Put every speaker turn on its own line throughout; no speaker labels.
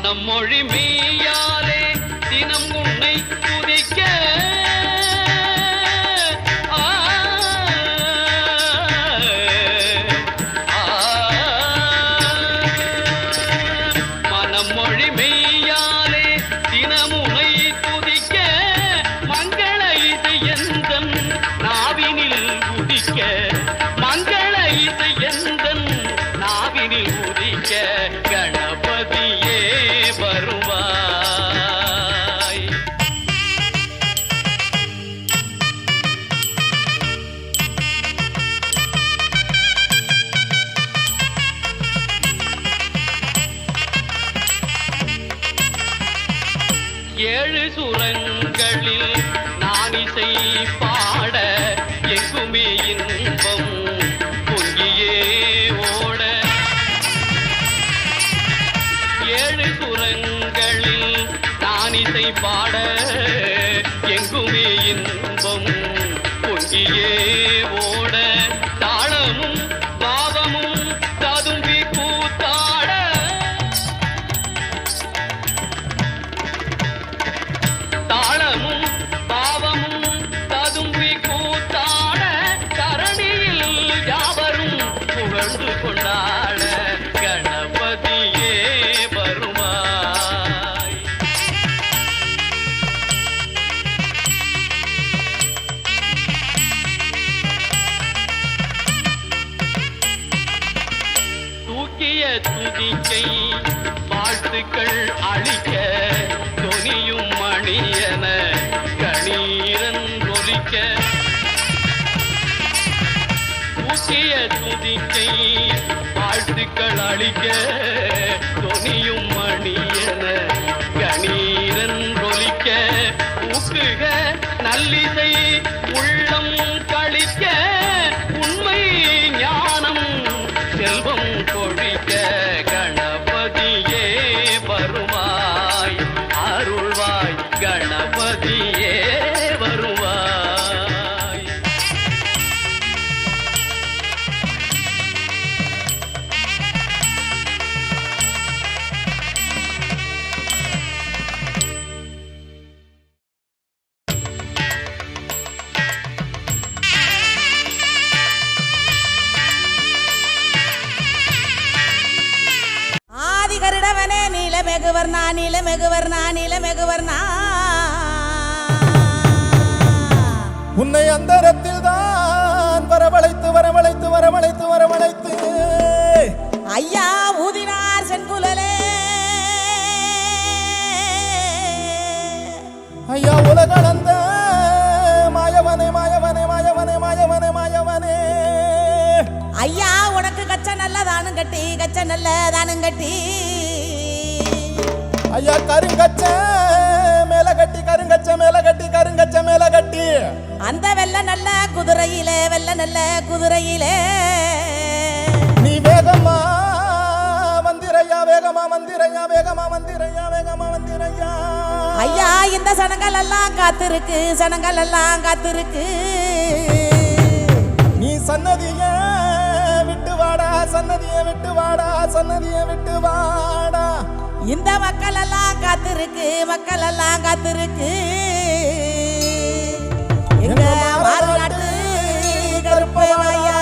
மனம் மொழி மெய்யாலே தினம் உன்னை துதிக்க ஏழு சுரங்களில் நான் இசை பாட எங்குமே இன்பம் துதிக்கை வாழ்த்துக்கள் அளிக்க தொனியும் மணியன கணீரன் ஒலிக்க தூக்கிய துதிக்கை வாழ்த்துக்கள் அளிக்க தொனியும் மணியன கணீரன் ஒலிக்க ஊக்குக நல்லிசை
நீலமெகுவர்ணா நீலமெகுவர்ணா நீலமெகுவர்ணா
உன்னை அந்தரத்தில் தான் வரவழைத்து வரவழைத்து வரவழைத்து வரவழைத்து.
ஐயா ஊதினார் செங்குழலே
ஐயா உலகளந்த மாயவனே மாயவனே மாயவனே மாயவனே மாயவனே.
ஐயா உனக்கு கச்ச நல்ல தானும் கட்டி கச்ச நல்ல தானும் கட்டி.
ஐயா கருங்கச்ச மேல கட்டி கருங்கச்ச மேல கட்டி கருங்கச்ச மேல கட்டி.
அந்த வெள்ள நல்ல குதிரையிலே வெள்ள நல்ல குதிரையிலே.
நீ வேகமா மந்திரையா வேகமா மந்திரையா வேகமா மந்திரையா வேகமா மந்திரையா.
ஐயா இந்த சனங்கள் எல்லாம் காத்திருக்கு சனங்கள் எல்லாம் காத்திருக்கு.
நீ சன்னதிய விட்டு வாடா சன்னதிய விட்டு வாடா சன்னதிய விட்டு வாடா.
இந்த மக்கள் எல்லாம் காத்திருக்கு. மக்கள் எல்லாம் காத்திருக்கு எங்க மாறுநாட்டு கருப்பையா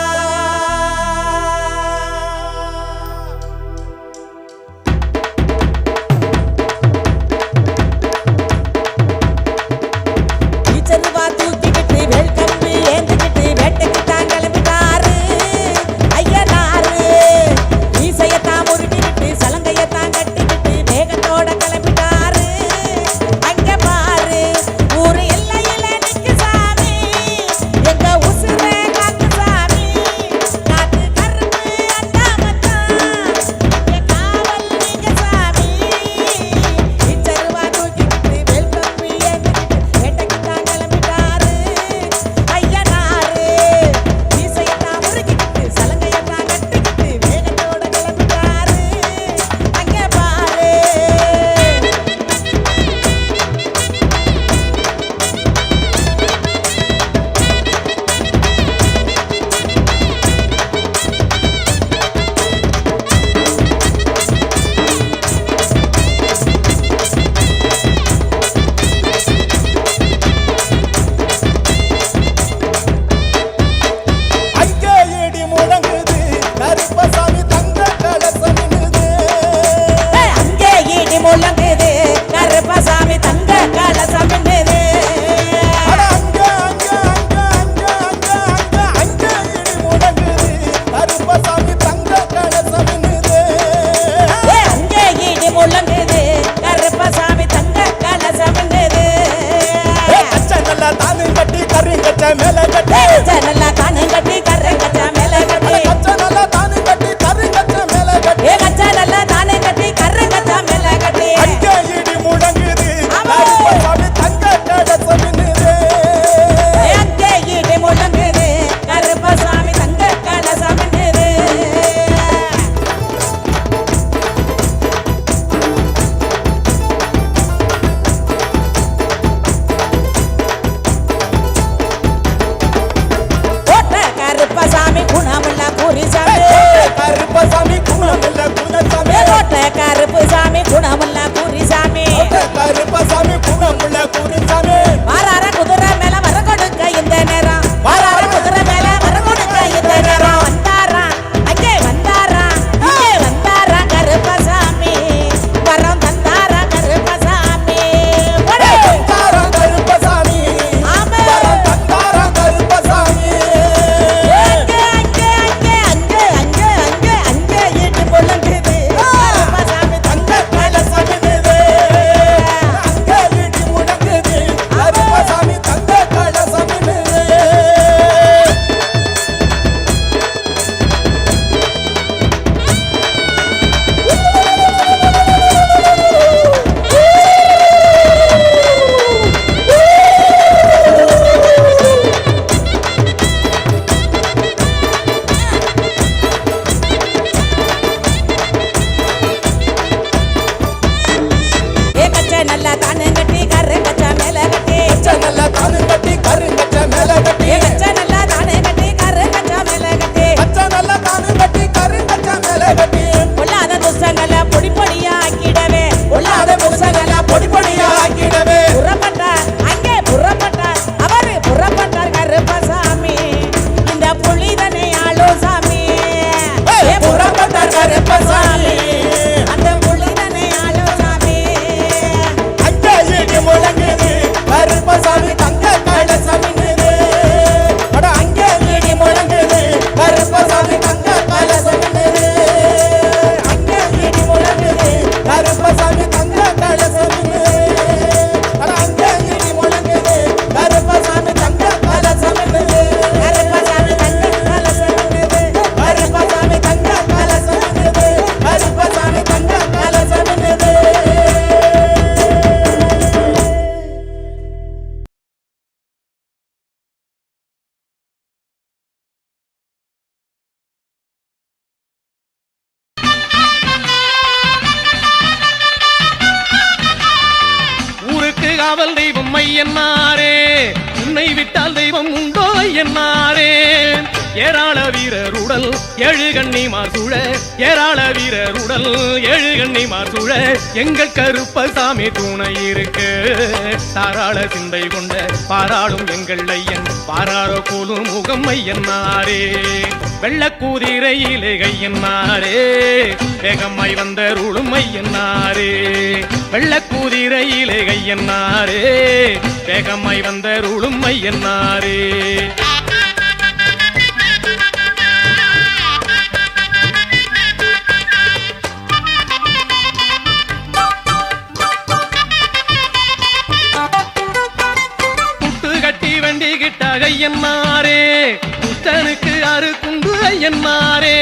எங்கள் கருப்பசாமி துணை இருக்கு. தாராள சிந்தை கொண்ட பாராளும் எங்கள் ஐயன். பாராள போலும் முகம் ஐயன்னாரே வெள்ளக்கூதிரையிலே கையன்னாரே வேகமாய் வந்த ரூளும் ஐயன்னாரே வெள்ளக்கூதிரையிலே கையன்னாரே வேகமாய் வந்த ரூளும் ஐயன்னாரே ஐயன்மாரே புத்தனுக்கு அரு குண்டு ஐயன்னாரே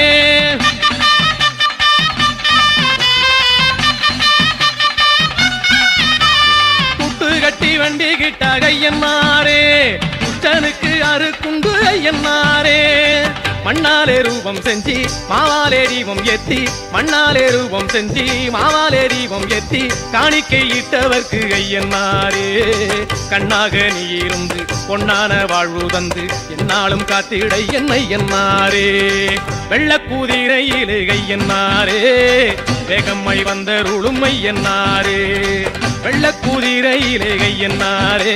புட்டு கட்டி வண்டி கிட்ட ஐயன்மாரே புத்தனுக்கு அரு குண்டு ஐயன்னாரே மண்ணாலே ரூபம் செஞ்சி மாவாலே தீபம் ஏத்தி மண்ணாலே ரூபம் செஞ்சி மாவாலே தீபம் ஏத்தி காணிக்கை இட்டவர்க்கு ஐயன்னாரே கண்ணாக நீ இருந்து பொன்னான வாழ்வு தந்து என்னாலும் காத்திட என்னை என்னாரே வெள்ளக்கூதிரையிலே கையன்னாரே வேகம்மை வந்த ருளுமை என்னாரே வெள்ளக்கூதிரையிலே ஐயன்னாரே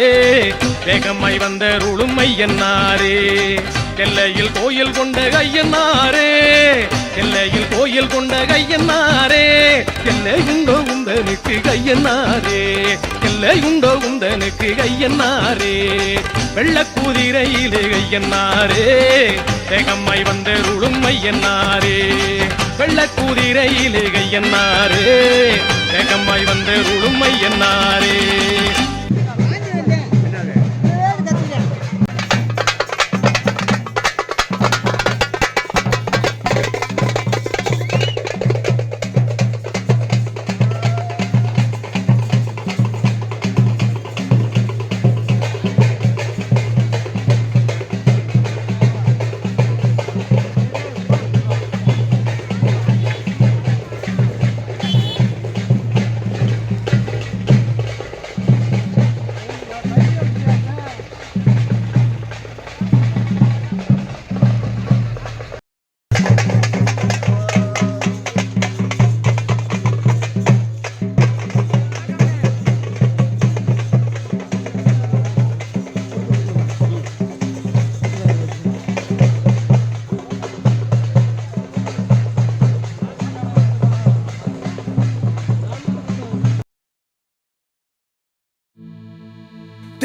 வேகம்மை வந்த ருளுமை என்னாரே எல்லையில் கோயில் கொண்ட கையன்னாரே எல்லையில் கோயில் கொண்ட கையன்னாரே எல்லை உண்டோ உந்தனுக்கு கையன்னாரே எல்லை உண்டோ உந்தனுக்கு கையன்னாரே. வெள்ளக்கூதிரையிலே கையன்னாரே வேகம்மை வந்தருளும் ருளுமை என்னாரே வெள்ளக்கூதிரையிலே கையன்னாரே வேகம்மாய் வந்தருளும் ருளுமை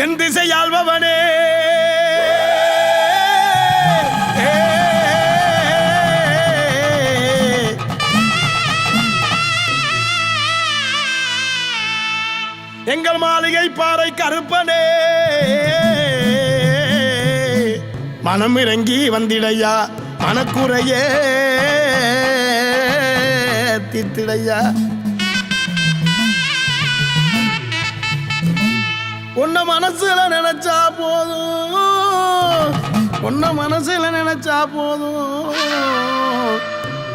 தென் திசை ஆள்பவனே எங்கள் மாளிகை பாறை கருப்பனே. மனம் இறங்கி வந்திடையா மனக்குறையே தித்திடையா உன்னை மனசுல நினைச்சா போதும். உன்னை மனசுல நினைச்சா போதும்.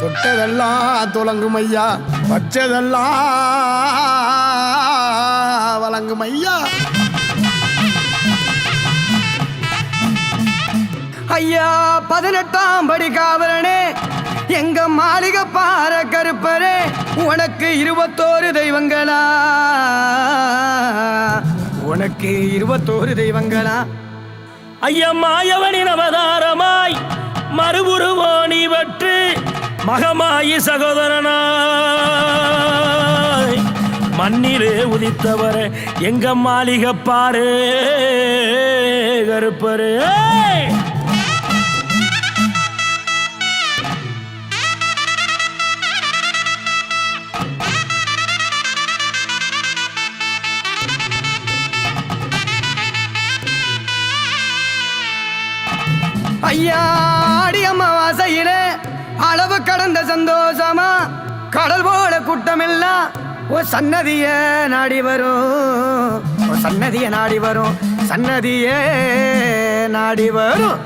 தொட்டதெல்லாம் துலங்கும் ஐயா வச்சதெல்லாம் வழங்கும் ஐயா.
ஐயா பதினெட்டாம் படி காவலனே எங்க மாளிகை பார கருப்பரே உனக்கு இருபத்தோரு தெய்வங்களா? உனக்கு இருபத்தோரு தெய்வங்களா?
ஐயம் மாயவனின் அவதாரமாய் மறுபுருவோணி வற்று மகமாயி சகோதரனாய். மண்ணிலே உதித்தவர் எங்க மாளிகை பாரு கருப்பரு. ஐயாடி
ஐயா அமாவாசையிலே அளவு கடந்த சந்தோஷமா? கடல் போல கூட்டமெல்லாம் ஓ சன்னதிய நாடி வரும். ஓ சன்னதிய நாடி வரும். சன்னதிய நாடி வரும்.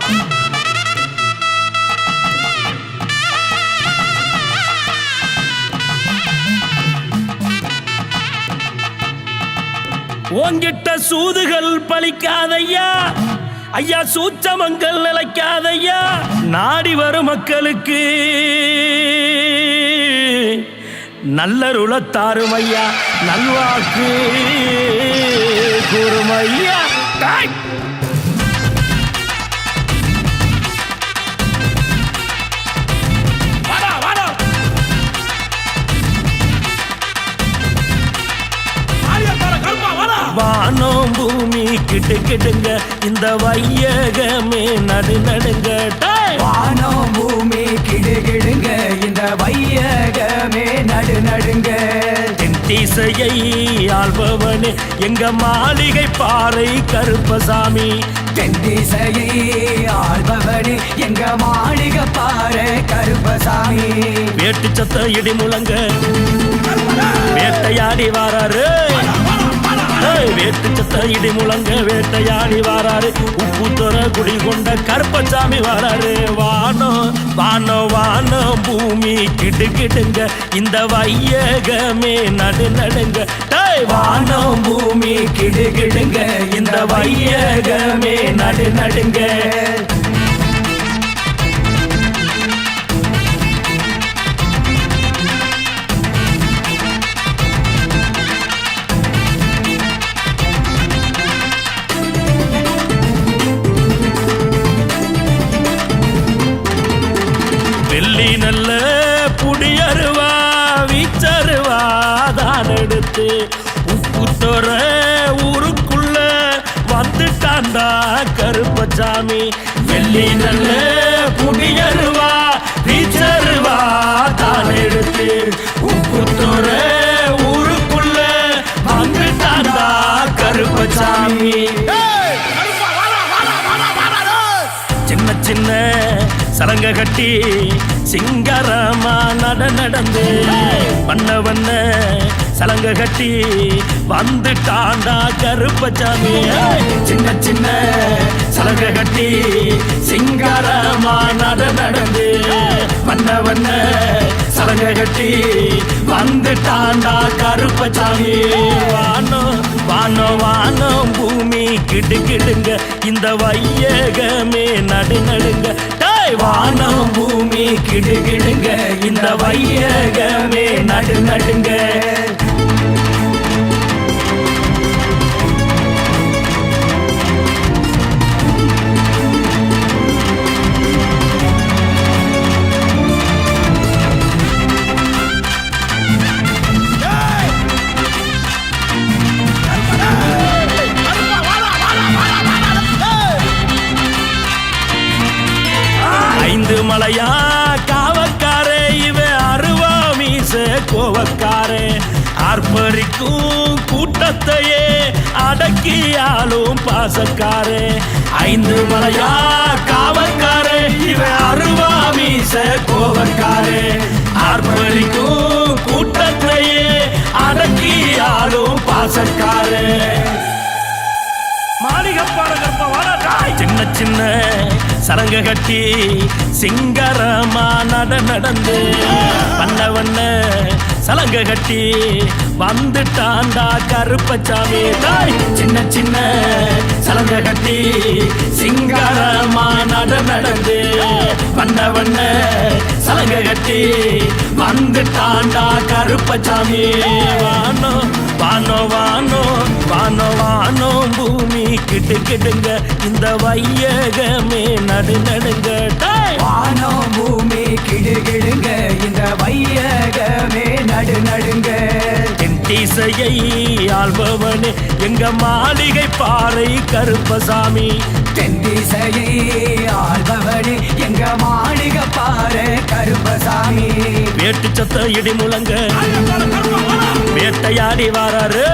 உங்கிட்ட சூதுகள் பலிக்காதையா ஐயா சூச்சமங்கள் நிலைக்காதையா? நாடி வரும் மக்களுக்கு நல்லருளத்தாரும் ஐயா நல்வாக்கு கூறும் வானம் பூமி கிட்டு கிட்டுங்க. இந்த வையகமே நடு நடுங்க!
வானம் பூமி கிடுகிடுங்க இந்த வையகமே நடு நடுங்க.
திசையை ஆள்பவனே எங்க மாளிகை பாறை கருப்பசாமி.
தென் திசையை ஆள்பவனே எங்க மாளிக பாரு கருப்பசாமி.
வேட்டு சத்த இடி முழங்க. வேட்டையாடி வாராரு. வேட்டு சத்த இடி முழங்க வேட்டையாடி வாராரு. உப்பு துற குடி கொண்ட கருப்பசாமி வாராரு. வானோ வானோ வானோ பூமி கிட்டு கிட்டுங்க இந்த வையகமே நடு நடுங்க. டேய், வானம் பூமி கிடுகிடுங்க இந்த வையகமே நடு நடுங்க. தான் உப்பு தோற ஊருக்குள்ள வந்துட்டாண்டா கருப்பசாமி வெள்ளி நல்ல புடியருவா வீச்சருவா தான் எடுத்து உப்பு தோற ஊருக்குள்ள வந்துட்டாண்டா கருப்பசாமி சலங்க கட்டி சிங்காரமா நட நடந்து வண்ண வண்ண சலங்க கட்டி வந்துட்டாண்டா கருப்பச்சாமி சின்ன சின்ன சலங்க கட்டி சிங்காரமா நட நடந்து வண்ண வண்ண சலங்க கட்டி வந்துட்டாண்டா கருப்பச்சாமி வானோ வானோ வானோ பூமி கிடு கிடுங்க இந்த வையகமே நடு நடுங்க வானம் பூமி கிடுகிடுங்க. இந்த வையகமே நடு நடுங்க. மலையா? காவக்காரே இவ அருவா மீச கோவக்காரே. ஆர்ப்பரிக்கும் கூட்டத்தையே அடக்கியாலும் பாசக்காரே. ஐந்து மலையா? காவக்காரே இவ அருவா மீச கோவக்காரே. ஆர்ப்பரிக்கும் கூட்டத்தையே அடக்கியாலும் பாசக்காரே. சின்ன சின்ன சரங்க கட்டி சிங்கரமா நட நடந்து பண்ண வண்ண சலங்க கட்டி வந்துட்டாண்டா கருப்பச்சாமி. தாய் சின்ன சின்ன சலங்க கட்டி சிங்காரமா நட நடந்து பண்ண வண்ண சலங்க கட்டி வந்துட்டாண்டா கருப்பச்சாமி. வானோ வானோ வானோ வானோ வானோ பூமி கிட்டு கிட்டுங்க. இந்த வையகமே நடு நடுங்க!
வானம் பூமி கிடுகிடுங்க இந்த வையகமே நடு நடுங்க.
திசையை ஆள்பவனே எங்க மாளிகை பாறை கருப்பசாமி.
தென் திசையை ஆள்பவனே எங்க மாளிக பாரு கருப்பசாமி.
வேட்டு சத்த இடி முழங்க. வேட்டையாடி வாராரு.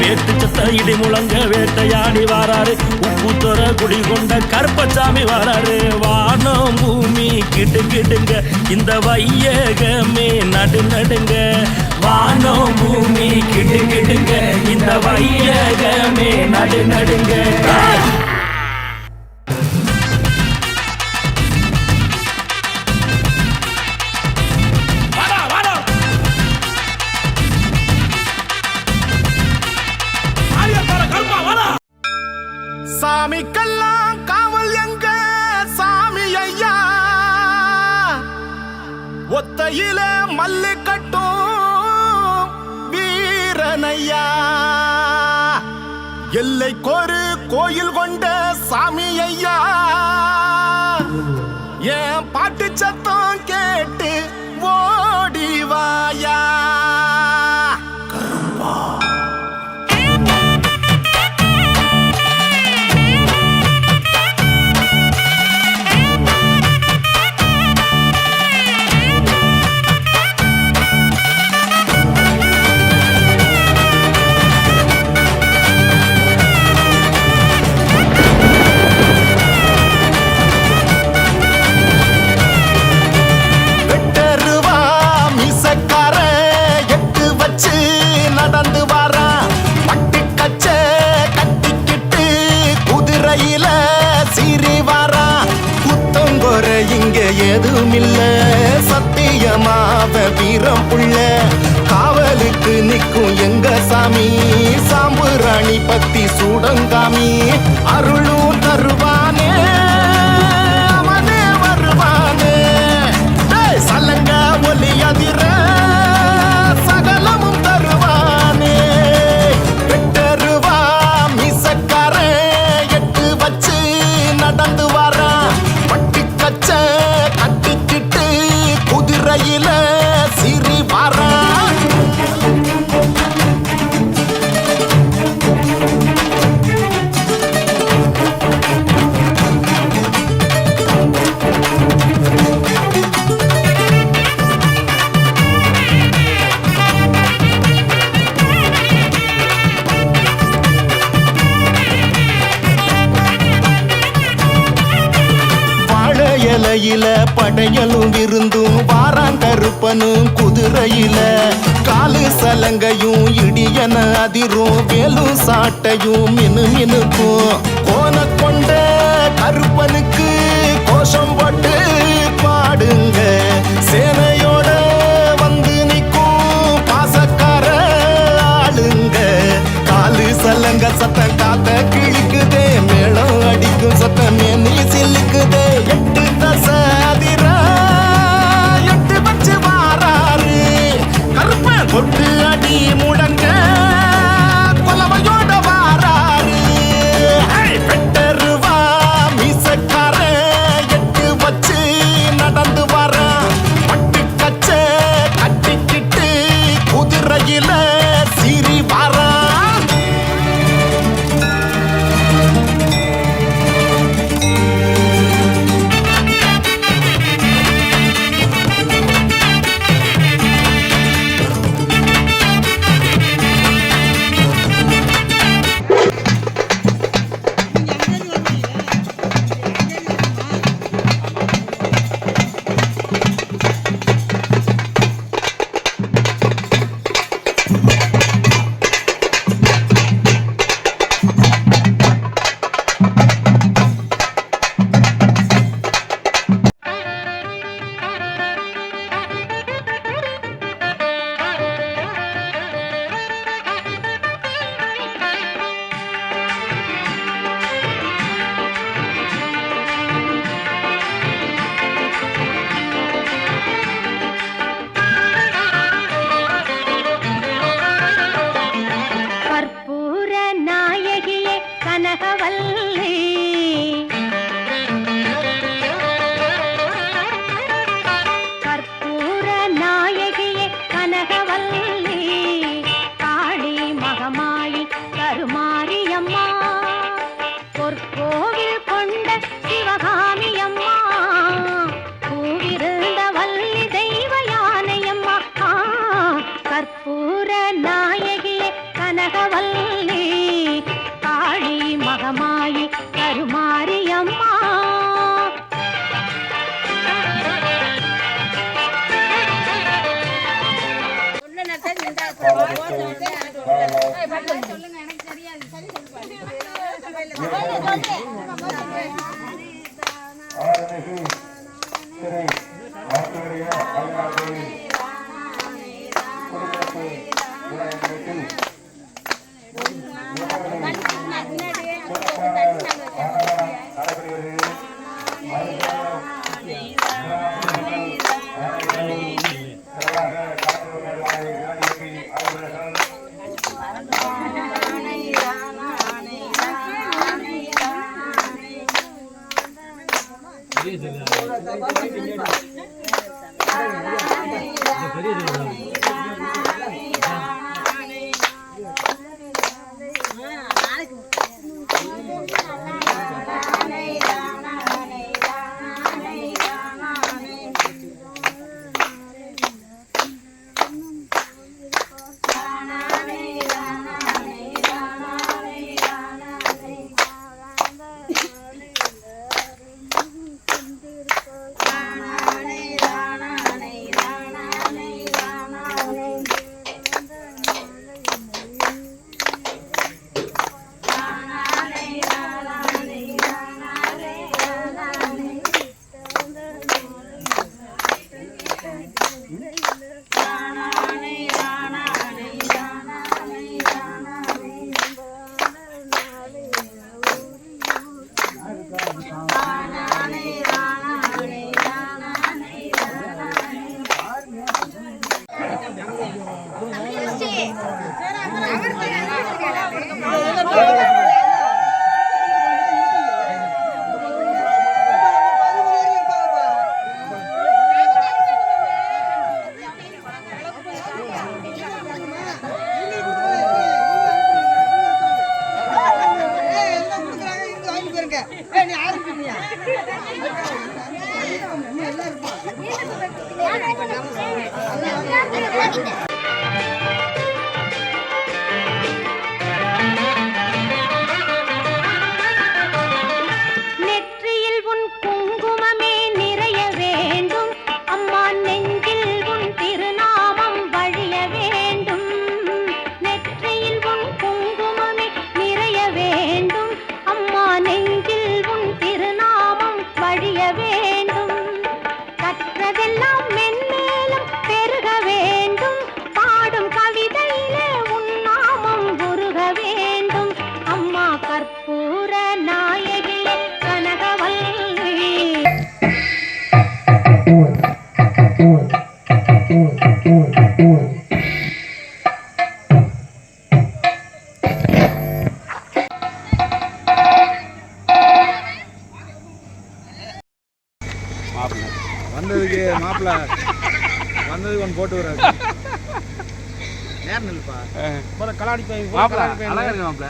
வேட்டு சத்த இடி முழங்க வேட்டையாடி வாராரு. உப்பு துற குடி கொண்ட கருப்பசாமி வாராரு. வானம் பூமி கிட்டு கிட்டுங்க இந்த வையகமே நடு நடுங்க. வானம் பூமி கிட்டு கிட்டுங்க இந்த வையகமே நடு நடுங்க.
எல்லை கோரு கோயில் கொண்ட சாமி ஐயா என் பாட்டு சத்தம் கேட்டு ஓடிவாயா? இல்ல சத்தியமாவ வீரம் புள்ள காவலுக்கு நிற்கும் எங்க சாமி? சாம்புராணி பத்தி சூடங்காமி அருளும் தரும் குதிரையில படையலும் விருந்தும் வாராங்கருப்பனும் குதிரையில. காலு சலங்கையும் இடியன அதிரும் வேலும் சாட்டையும் மினு மினுக்கும். கோண கொண்ட கருப்பனுக்கு கோஷம் போட்டு பாடுங்க. சேனை கருப்ப அடி முடங்க கொலவையோட வாராரு. பெட்டருவா மீசக்கார எட்டு வச்சு நடந்து வர. பட்டு கச்ச கட்டிக்கிட்டு குதிரையில
Ahora
sí. மாப்பிள்ள அழகா இருக்கு மாப்பிள்ள